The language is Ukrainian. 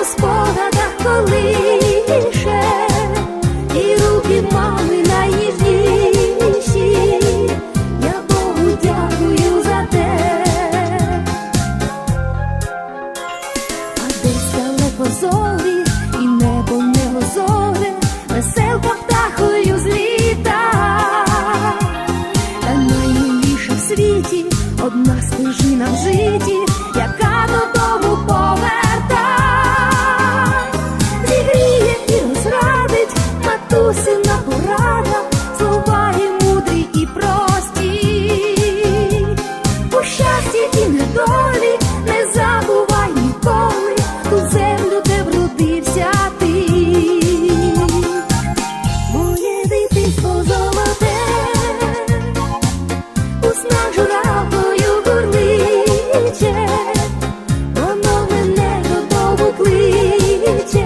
у спогадах колише і руки мами найніжніші я Богу дякую за те, а десь далеко зорі і небо не веселка птахою зліта, та найміліша в світі одна стежина в житті. ті недолі, не забувай ніколи, ту землю, де вродився ти, моє дитинство золоте, у снах журавою горличе, воно мене додому кличе.